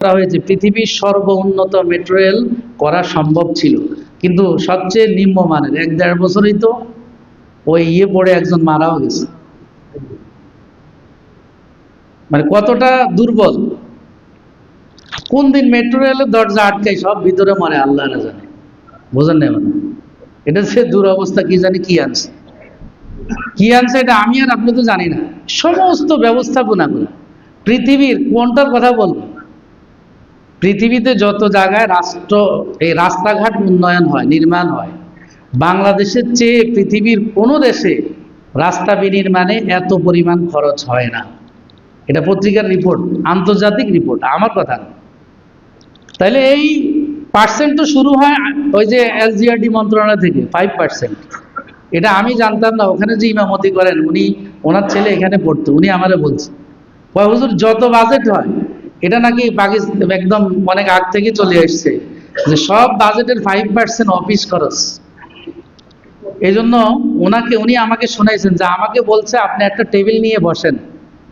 করা হয়েছে। পৃথিবীর সর্ব উন্নত মেট্রো রেল করা সম্ভব ছিল। কিন্তু সবচেয়ে নিম্নমানের, এক দেড় বছরই তো ওই ইয়ে পড়ে একজন মারাও গেছে। মানে কতটা দুর্বল। কোন দিন মেট্রো রেলের দরজা আটকাই সব ভিতরে মরে, আল্লাহ জানে। বোঝেন না মানে? এটা সে দুরবস্থা, কি জানি কি আনছে। কি আনছে এটা আমি আর আপনি তো জানি না। সমস্ত ব্যবস্থাপনা পৃথিবীর কোনটার কথা বলব? পৃথিবীতে যত জায়গায় রাষ্ট্র, এই রাস্তাঘাট উন্নয়ন হয়, নির্মাণ হয়, বাংলাদেশের চেয়ে পৃথিবীর কোনো দেশে রাস্তা বিনির্মাণে এত পরিমাণ খরচ হয় না। এটা পত্রিকার রিপোর্ট, আন্তর্জাতিক রিপোর্ট, আমার কথা তাহলে এই পার্সেন্ট তো শুরু হয় ওই যে এসজিআরডি মন্ত্রণালয় থেকে ফাইভ পার্সেন্ট এটা আমি জানতাম না, ওখানে যে ইমামতি করেন, উনি, ওনার ছেলে এখানে পড়তো, উনি আমারে বলছে। হুজুর, যত বাজেট হয় এটা নাকি পাকিস্তান একদম অনেক আগ থেকে চলে এসছে যে সব বাজেটের ফাইভ পার্সেন্ট অফিস খরচ। এই জন্য ওনাকে উনি আমাকে শোনাইছেন যে আমাকে বলছে আপনি একটা টেবিল নিয়ে বসেন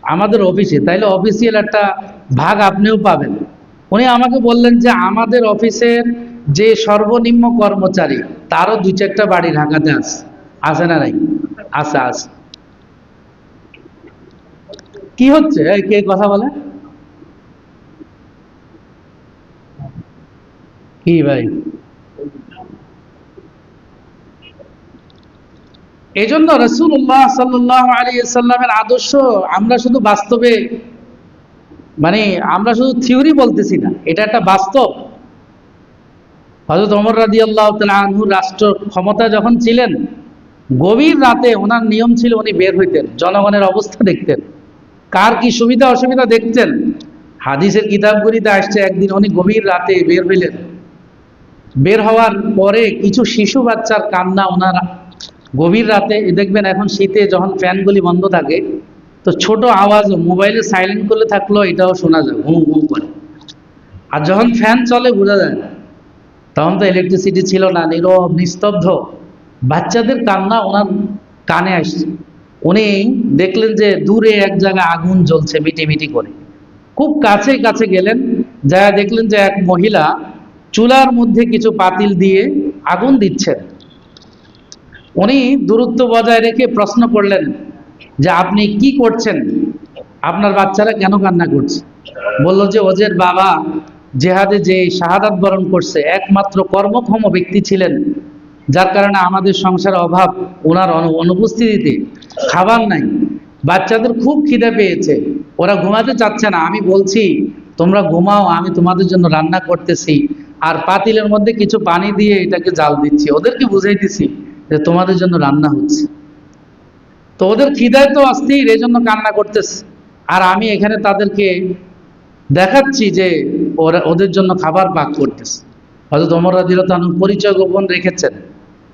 আমাদের অফিসে তাইলে অফিসিয়াল একটা ভাগ আপনিও পাবেন। উনি আমাকে বললেন যে আমাদের অফিসের যে সর্বনিম্ন কর্মচারী, তারও দুই চারটা বাড়ি ঢাকাতে আছে আছে না নাই? আছে আছে। কি হচ্ছে? কে কথা বলে? কি ভাই? এই জন্য রসুল্লাহ সাল্লাহ আলী সাল্লামের আদর্শ আমরা শুধু বাস্তবে মানে আমরা শুধু থিওরি বলতেছি না, এটা একটা বাস্তব। হজরত অমর রাজি আল্লাহ আনহু রাষ্ট্র ক্ষমতা যখন ছিলেন, গভীর রাতে ওনার নিয়ম ছিল উনি বের হইতেন, জনগণের অবস্থা দেখতেন, কার কি সুবিধা অসুবিধা দেখতেন। হাদিসের কিতাবগুলিতে আসছে, একদিন উনি গভীর রাতে বের হইলেন। বের হওয়ার পরে কিছু শিশু বাচ্চার কান্না ওনার গভীর রাতে দেখবেন এখন শীতে যখন ফ্যানগুলি বন্ধ থাকে, তো ছোট আওয়াজ মোবাইলে সাইলেন্ট করলে থাকলেও এটাও শোনা যায় ঘুম ঘুম করে। আর যখন ফ্যান চলে, বোঝা যায় তখন তো ইলেকট্রিসিটি ছিল না, নীরব, নিস্তব্ধ। বাচ্চাদের কান্না ওনার কানে আসছে। উনি দেখলেন যে দূরে এক জায়গায় আগুন জ্বলছে মিটি মিটি করে। খুব কাছে কাছে গেলেন যা দেখলেন যে এক মহিলা চুলার মধ্যে কিছু পাতিল দিয়ে আগুন দিচ্ছেন। উনি দূরত্ব বজায় রেখে প্রশ্ন করলেন যে, আপনি কি করছেন? আপনার বাচ্চারা কেন কান্না করছে? বলল যে, ওজের বাবা জেহাদে যে শাহাদাত বরণ করছে, একমাত্র কর্মক্ষম ব্যক্তি ছিলেন। যার কারণে আমাদের সংসারে অভাব ওনার অনু- অনুপস্থিতিতে খাবার নাই। বাচ্চাদের খুব খিদে পেয়েছে। ওরা ঘুমাতে চাচ্ছে না। আমি বলছি, তোমরা ঘুমাও, আমি তোমাদের জন্য রান্না করতেছি। আর পাতিলের মধ্যে কিছু পানি দিয়ে এটাকে জাল দিচ্ছি। ওদেরকে বুঝাইতেছি যে তোমাদের জন্য রান্না হচ্ছে। তো ওদের খিদায় তো অস্থির এই জন্য কান্না করতেছে। আর আমি এখানে তাদেরকে দেখাচ্ছি যে ওরা ওদের জন্য খাবার পাক করতেছে। হয়তো অমর রাদিরতানু পরিচয় গোপন রেখেছেন।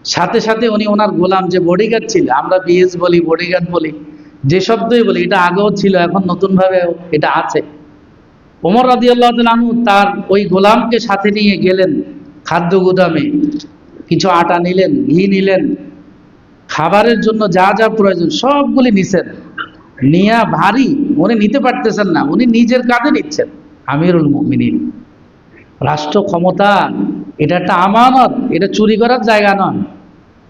সাথে সাথে উনি ওনার গোলাম যে বডিগার্ড ছিল, আমরা বিএস বলি বডিগার্ড বলি, যে শব্দই বলি, এটা আগেও ছিল, এখন নতুনভাবে এটা আছে। ওমর রাজি আল্লাহ আনু তার ওই গোলামকে সাথে নিয়ে গেলেন খাদ্য গুদামে। কিছু আটা নিলেন, ঘি নিলেন। খাবারের জন্য যা যা প্রয়োজন সবগুলি নিছেন। নিয়া ভারী, উনি নিতে পারতেছেন না, উনি নিজের কাঁধে নিচ্ছেন। আমিরুল মুমিনিন। রাষ্ট্র ক্ষমতা, এটা একটা আমানত, এটা চুরি করার জায়গা নয়।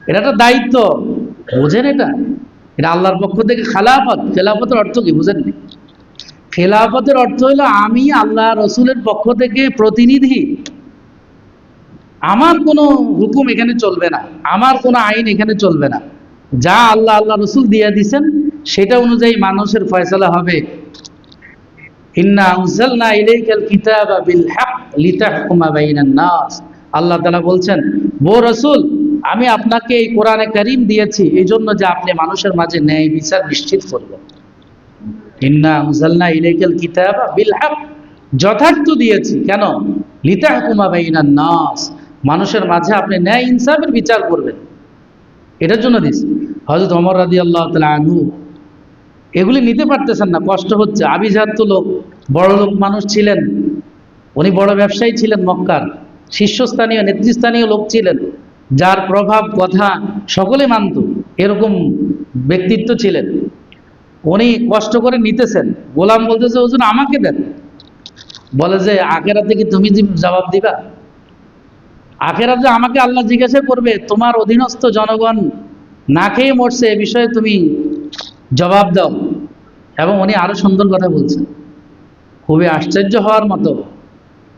এটা একটা দায়িত্ব। বোঝেন এটা? এটা আল্লাহর পক্ষ থেকে খেলাফত। খেলাফতের অর্থ কি? বুঝেননি? খেলাফতের অর্থ হলো আমি আল্লাহ রসুলের পক্ষ থেকে প্রতিনিধি। আমার কোনো হুকুম এখানে চলবে না, আমার কোনো আইন এখানে চলবে না। যা আল্লাহ আল্লাহ রসুল দিয়ে দিছেন, সেটা অনুযায়ী মানুষের ফয়সলা হবে। আল্লাহ তাআলা বলছেন বো রসুল, আমি আপনাকে এই কোরআনে করিম দিয়েছি এই জন্য যে আপনি মানুষের মাঝে ন্যায় বিচার নিশ্চিত করবেন। কিতাবা যথার্থ দিয়েছি। কেন? নাস। মানুষের মাঝে আপনি ন্যায় ইনসাফের বিচার করবেন। এটার জন্য দিয়েছি হযরত ওমর রাদিয়াল্লাহু তাআলা আনহু, এগুলি নিতে পারতেছেন না, কষ্ট হচ্ছে। আভিজাত্য লোক, বড় লোক মানুষ ছিলেন। উনি বড় ব্যবসায়ী ছিলেন মক্কার। শীর্ষস্থানীয়, নেতৃস্থানীয় লোক ছিলেন। যার প্রভাব, কথা সকলে মানত। এরকম ব্যক্তিত্ব ছিলেন। উনি কষ্ট করে নিতেছেন। গোলাম বলতেছে ওজন আমাকে দেন। বলে যে, আখেরাতে কি তুমি জবাব দিবা? আখেরাতে আমাকে আল্লাহ জিজ্ঞাসা করবে, তোমার অধীনস্থ জনগণ না খেয়ে মরছে, এ বিষয়ে তুমি জবাব দাও। এবং উনি আরও সুন্দর কথা বলছেন। খুবই আশ্চর্য হওয়ার মতো।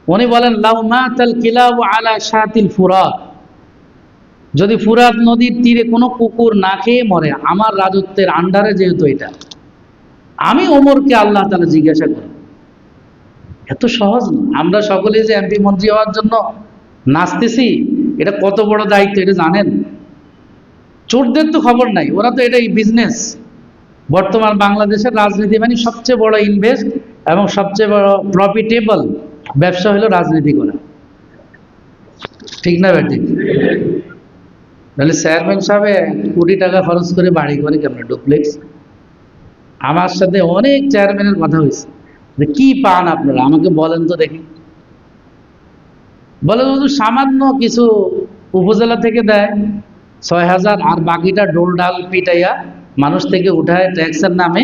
উনি বলেন, লাউ মাতাল কিলাবু আলা শাতিল ফুরাত। যদি ফুরাত নদীর তীরে কোনো কুকুর না খেয়ে মরে, আমার রাজত্বের আন্ডারে যেহেতু এটা আমি ওমরকে আল্লাহ তাআলা জিজ্ঞাসা করি। এত সহজ না। আমরা সকলে যে এমপি মন্ত্রী হওয়ার জন্য নাচতেছি, এটা কত বড় দায়িত্ব এটা জানেন? চোরদের তো খবর নাই, ওরা তো এটাই বিজনেস বর্তমান বাংলাদেশের রাজনীতি মানে সবচেয়ে বড় ইনভেস্ট এবং সবচেয়ে বড় প্রফিটেবল ব্যবসা হলো রাজনীতি করা। ঠিক না ব্যাটি? তাহলে চেয়ারম্যান সাহেব কোটি টাকা খরচ করে বাড়ি করে কেমন ডুপ্লেক্স আমার সাথে অনেক চেয়ারম্যানের কথা হয়েছে। যে কি পান আপনারা? আমাকে বলেন তো দেখি। বলে শুধু সামান্য কিছু উপজেলা থেকে দেয়। ছয় হাজার আর বাকিটা ডোল ডাল পিটাইয়া মানুষ থেকে উঠায় ট্যাক্সের নামে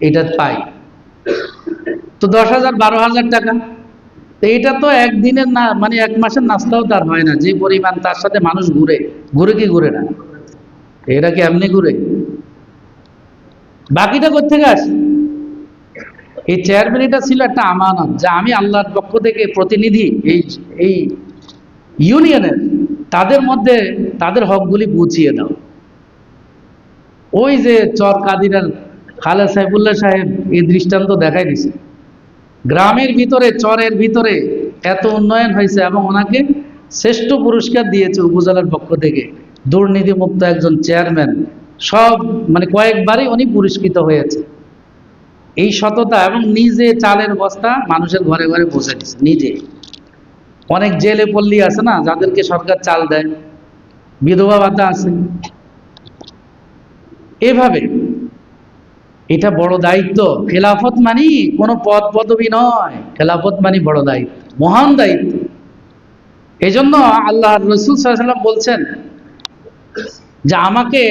এটা পাই তো দশ হাজার, বারো হাজার টাকা। তো এটা তো একদিনের না মানে এক মাসের নাস্তাও তার হয় না। যে পরিমাণ তার সাথে মানুষ ঘুরে ঘুরে কি ঘুরে না? এটা কি এমনি ঘুরে? বাকিটা কোথেকে আসে এই চেয়ারম্যান এটা ছিল একটা আমানত, যা আমি আল্লাহর পক্ষ থেকে প্রতিনিধি, এই এই ইউনিয়নের তাদের মধ্যে তাদের হকগুলি বুঝিয়ে দাও। ওই যে চর কাদিরের খালে সাইফুল্লাহ সাহেব এই দৃষ্টান্ত দেখাই দিছে। গ্রামের ভিতরে, চরের ভিতরে এত উন্নয়ন হয়েছে এবং ওনাকে শ্রেষ্ঠ পুরস্কার দিয়েছে উপজেলার পক্ষ থেকে। দুর্নীতিমুক্ত একজন চেয়ারম্যান সব মানে কয়েকবারই উনি পুরস্কৃত হয়েছে। এই সততা এবং নিজে চালের বস্তা মানুষের ঘরে ঘরে পৌঁছে দিচ্ছে নিজে। অনেক জেলে পল্লী আছে না, যাদেরকে সরকার চাল দেয়। বিধবা ভাতা আছে। এভাবে, এটা বড় দায়িত্ব। খেলাফত মানি কোনো পদ পদবি নয়। খেলাফত মানি বড় দায়িত্ব, মহান দায়িত্ব। এই জন্য আল্লাহ রসুল সাল্লাম বলছেন যে আমাকে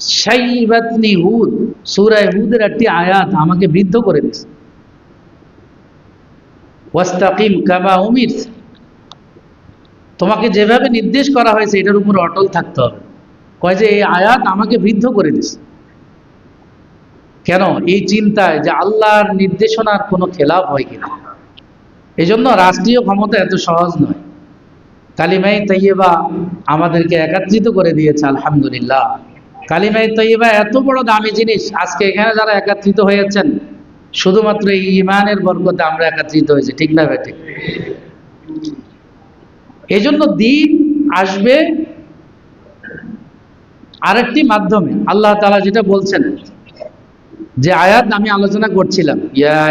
শাইবাতনি হুদ সূরায়ে হুদের একটি আয়াত আমাকে বৃদ্ধ করে দিয়েছে। ওয়াস্তাকিম কামা উমির। তোমাকে যেভাবে নির্দেশ করা হয়েছে এটার উপর অটল থাকতে হবে। কয় যে এই আয়াত আমাকে বৃদ্ধ করে দিছে কেন? এই চিন্তায় যে আল্লাহর নির্দেশনার কোনো খেলাফ হয় কিনা। এই জন্য রাষ্ট্রীয় ক্ষমতা এত সহজ নয়। কালিমাই তৈয়বা আমাদেরকে একত্রিত করে দিয়েছে, আলহামদুলিল্লাহ। কালিমাই তৈয়বা এত বড় দামি জিনিস, আজকে এখানে যারা একত্রিত হয়েছেন, শুধুমাত্র এই ইমানের বরকতে আমরা একত্রিত হয়েছি, ঠিক না বেটে এই জন্য দিন আসবে আরেকটি মাধ্যমে। আল্লাহ তালা যেটা বলছেন, যে আয়াত আমি আলোচনা করছিলাম, ইয়া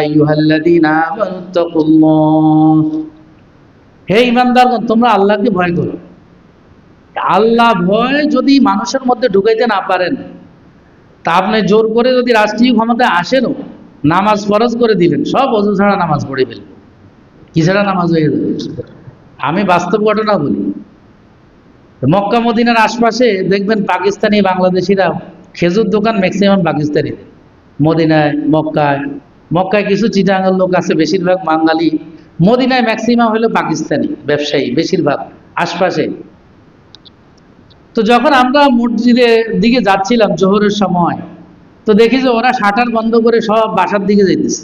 তাকুল্লাহ হে ইমানদারগণ, তোমরা আল্লাহকে ভয় করো। আল্লাহ ভয় যদি মানুষের মধ্যে ঢুকাইতে না পারেন, তা আপনি জোর করে যদি রাষ্ট্রীয় ক্ষমতায় আসেনও, নামাজ ফরজ করে দিলেন সব অজু ছাড়া নামাজ পড়ে ফেলবেন কি ছাড়া নামাজ হয়ে যাবে আমি বাস্তব ঘটনা বলি। মক্কা মদিনার আশপাশে দেখবেন পাকিস্তানি বাংলাদেশিরা খেজুর দোকান ম্যাক্সিমাম পাকিস্তানি মদিনায়, মক্কায় মক্কায় কিছু চিটাঙ্গের লোক আছে, বেশিরভাগ বাঙালি। মদিনায় ম্যাক্সিমাম হলো পাকিস্তানি ব্যবসায়ী বেশিরভাগ, আশপাশে। তো যখন আমরা মসজিদের দিকে যাচ্ছিলাম জোহরের সময়, তো দেখি যে ওরা শাটার বন্ধ করে সব বাসার দিকে যাইতেছে।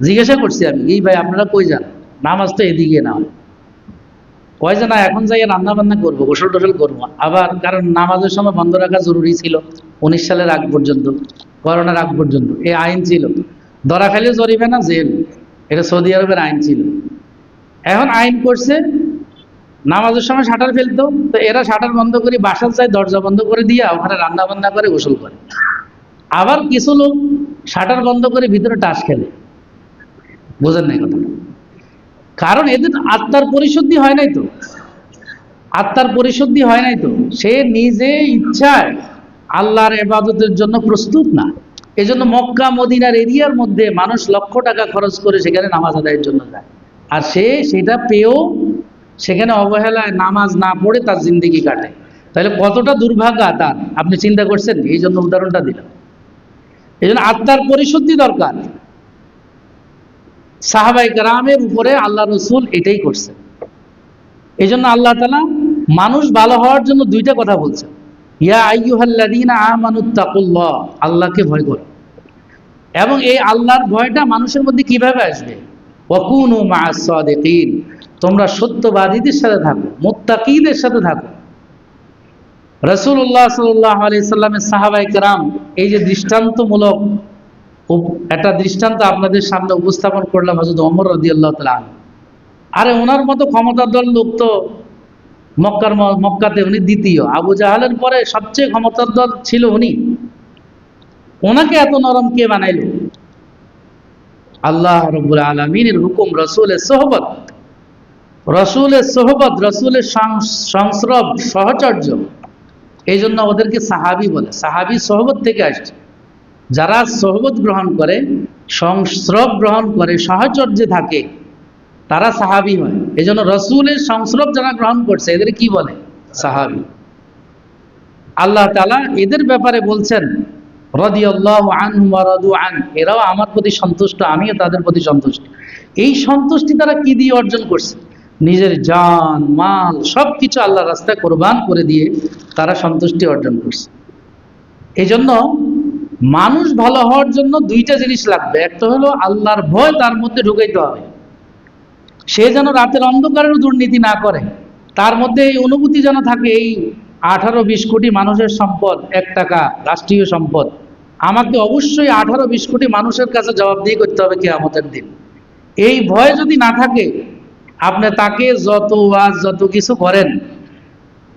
জিজ্ঞাসা করছি আমি, এই ভাই, আপনারা কই যান? নামাজ তো এদিকে না। কয় যে, না, এখন যাই রান্না বান্না করব গোসল টোসল করব। আবার কারণ নামাজের সময় বন্ধ রাখা জরুরি ছিল, উনিশ সালের আগ পর্যন্ত, করোনার আগ পর্যন্ত এই আইন ছিল। ধরা খাইলে জরিবে না জেল, এটা সৌদি আরবের আইন ছিল। এখন আইন করছে, নামাজের সময় শাটার ফেলতো, তো এরা শাটার বন্ধ করে বাসার যায় দরজা বন্ধ করে দিয়ে ওখানে রান্না বান্না করে গোসল করে। আবার কিছু লোক শাটার বন্ধ করে ভিতরে টাস খেলে। বোঝেন নাই কথাটা? কারণ এদের আত্মার পরিশুদ্ধি হয় নাই তো। আত্মার পরিশুদ্ধি হয় নাই তো। সে নিজে ইচ্ছায় আল্লাহর এবাদতের জন্য প্রস্তুত না। এই জন্য মক্কা, মদিনার এরিয়ার মধ্যে মানুষ লক্ষ টাকা খরচ করে সেখানে নামাজ আদায়ের জন্য যায়। আর সে সেটা পেয়েও সেখানে অবহেলায় নামাজ না পড়ে তার জিন্দিগি কাটে। তাহলে কতটা দুর্ভাগ্য তার? আপনি চিন্তা করছেন এই জন্য উদাহরণটা দিলাম। এই জন্য আত্মার পরিশুদ্ধি দরকার। সাহাবাই গ্রামের উপরে আল্লাহ রসুল এটাই করছে এই জন্য আল্লাহ তালা মানুষ ভালো হওয়ার জন্য দুইটা কথা বলছেন। ইয়া আইয়ুহাল্লাযীনা আমানুত্তাকুল্লাহ আল্লাহকে ভয় করো। এবং এই আল্লাহর ভয়টা মানুষের মধ্যে কীভাবে আসবে? ওয়াকুনু মা'আস সাদিকিন। তোমরা সত্যবাদীদের সাথে থাকো, মুত্তাকিদের সাথে থাকো। রাসূলুল্লাহ সাল্লাল্লাহু আলাইহি সাল্লামের সাহাবায়ে কেরাম এই যে দৃষ্টান্তমূলক একটা দৃষ্টান্ত আপনাদের সামনে উপস্থাপন করলাম হযরত ওমর রাদিয়াল্লাহু তাআলা আনহু। আরে ওনার মতো ক্ষমতাধর লোক তো মক্কার মক্কাতে উনি দ্বিতীয়। আবু জাহালের পরে সবচেয়ে ক্ষমতার দল ছিল উনি। ওনাকে এত নরম কে বানাইল? আল্লাহ রব্বুল আলমিনের হুকুম, রসুলের সোহবত। রসুলের সোহবত, রসুলের সংস্রব, সহচর্য। এই জন্য ওদেরকে সাহাবি বলে। সাহাবি সোহবত থেকে আসছে। যারা সোহবত গ্রহণ করে, সংস্রব গ্রহণ করে, সহচর্যে থাকে, তারা সাহাবি হয়। এই জন্য রসুলের সংস্রব যারা গ্রহণ করছে, এদের কি বলে? সাহাবি। আল্লাহ তালা এদের ব্যাপারে বলছেন এরাও আমার প্রতি সন্তুষ্ট, আমিও তাদের প্রতি সন্তুষ্ট। এই সন্তুষ্টি তারা কি দিয়ে অর্জন করছে? নিজের জান, মাল সব কিছু আল্লাহ রাস্তায় কোরবান করে দিয়ে তারা সন্তুষ্টি অর্জন করছে। এই জন্য মানুষ ভালো হওয়ার জন্য দুইটা জিনিস লাগবে। একটা হলো আল্লাহর ভয় তার মধ্যে ঢুকাইতে হবে। সে যেন রাতের অন্ধকারের দুর্নীতি না করে। তার মধ্যে এই অনুভূতি যেন থাকে, এই আঠারো বিশ কোটি মানুষের সম্পদ, এক টাকা রাষ্ট্রীয় সম্পদ। আমাকে অবশ্যই আঠারো বিশ কোটি মানুষের কাছে জবাবদিহি করতে হবে কেয়ামতের দিন। এই ভয় যদি না থাকে, আপনি তাকে যত ওয়াজ, যত কিছু করেন,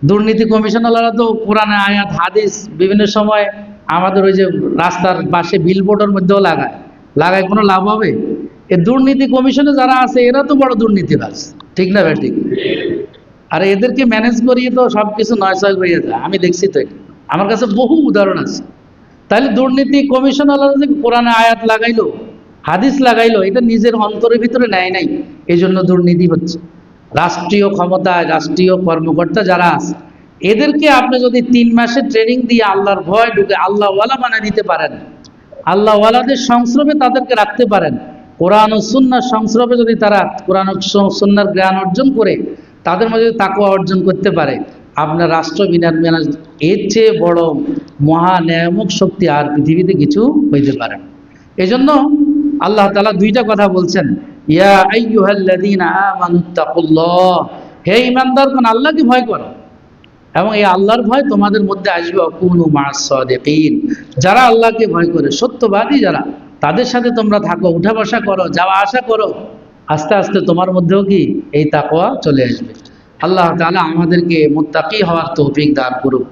দুর্নীতি কমিশনাররা তো কোরআনে আয়াত, হাদিস, বিভিন্ন সময় আমাদের ওই যে রাস্তার পাশে বিলবোর্ডের মধ্যেও লাগায়। লাগায় কোনো লাভ হবে? এ দুর্নীতি কমিশনে যারা আছে, এরা তো বড় দুর্নীতিবাজ। ঠিক না ভাই, ঠিক? আর এদেরকে ম্যানেজ করিয়ে তো সব কিছু নয় ছয় হয়ে যায়। আমি দেখছি তো আমার কাছে বহু উদাহরণ আছে। তাহলে দুর্নীতি কমিশনাররা যে কোরআনে আয়াত লাগাইলো, হাদিস লাগাইলো, এটা নিজের অন্তরের ভিতরে নেয় নাই। এই জন্য দুর্নীতি হচ্ছে। রাষ্ট্রীয় ক্ষমতায় রাষ্ট্রীয় কর্মকর্তা যারা আছে, এদেরকে আপনি যদি তিন মাসের ট্রেনিং দিয়ে আল্লাহর ভয় ঢুকে আল্লাহওয়ালা বানিয়ে দিতে পারেন, আল্লাহওয়ালাদের সংশ্রমে তাদেরকে রাখতে পারেন, কোরআন ও সুন্নার সংস্রবে যদি তারা, কোরআন সুন্নার জ্ঞান অর্জন করে তাদের মধ্যে যদি তাকুয়া অর্জন করতে পারে, আপনার রাষ্ট্র বিনার ম্যানেজ এর চেয়ে বড় মহা ন্যায়ামক শক্তি আর পৃথিবীতে কিছু হইতে পারে না। এজন্য আল্লাহ তালা দুইটা কথা বলছেন, ইয়া আইয়ুহাল্লাযীনা আমানুত্তাকুল্লাহ হে আল্লাহকে ভয় করো এবং এই আল্লাহর ভয় তোমাদের মধ্যে আসবে, অকুনু মাস সাদিকিন, যারা আল্লাহকে ভয় করে, সত্যবাদী যারা, তাদের সাথে তোমরা থাকো, উঠা বসা করো, যাওয়া আসা করো আস্তে আস্তে তোমার মধ্যেও কি এই তাকওয়া চলে আসবে। আল্লাহ তাআলা আমাদেরকে মুত্তাকি হওয়ার তৌফিক দান করুক।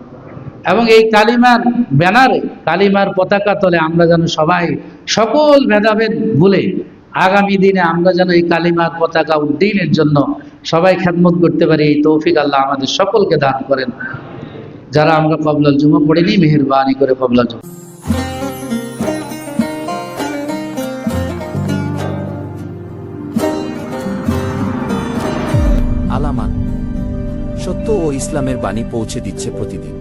এবং এই কালিমার ব্যানারে, কালিমার পতাকা তলে আমরা যেন সবাই সকল ভেদাভেদ ভুলে আগামী দিনে আমরা যেন এই কালিমার পতাকা উদ্দিনের জন্য সবাই খেদমত করতে পারি, এই তৌফিক আল্লাহ আমাদের সকলকে দান করেন। যারা আমরা কবলাল জুমা পড়িনি, মেহরবানি করে কবলাল জুমা। আলামান সত্য ও ইসলামের বাণী পৌঁছে দিচ্ছে প্রতিদিন।